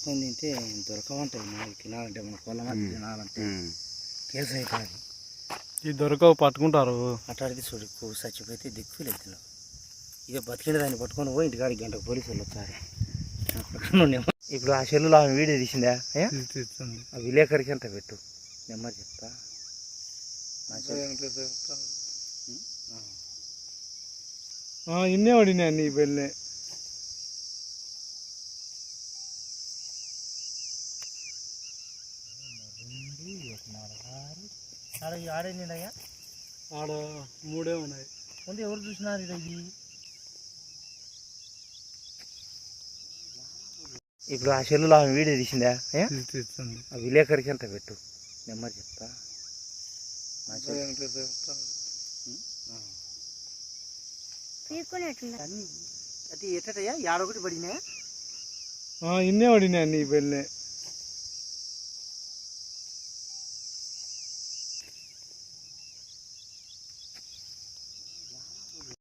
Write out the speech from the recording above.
అయితే దొరకమంటాయి మనకి తినాలంటే మన పొలం తినాలంటే. కేసు అవుతుంది ఇది దొరకవు పట్టుకుంటారు. అట్లాంటిది చూడు పువ్వు చచ్చిపోతే దిక్కు లేదు ఇక బతికిన దాన్ని పట్టుకొని పోయి ఇంటికాడికి గంటకు పోలీసు వాళ్ళు వచ్చారు ఇప్పుడు ఆ సెల్లులో ఆమె వీడియో తీసిందా? ఆ విలేకరికి ఎంత పెట్టు. నెమ్మది చెప్తా. ఇన్నే పడినాయి నీ పెళ్ళి ఆడ ఆడే నిండయ్యా ఆడ మూడే ఉన్నాయి. ముందు ఎవరు చూసినారు ఇది? ఇప్పుడు ఆ సెల్లులో ఆమె వీడియో తీసిందా? ఆ విలేకరికి ఎంత పెట్టు. నెమ్మది చెప్తా. అది ఎట్టయ్యా యాడొకటి పడినా ఇన్నే పడినాయి నీ పెళ్ళి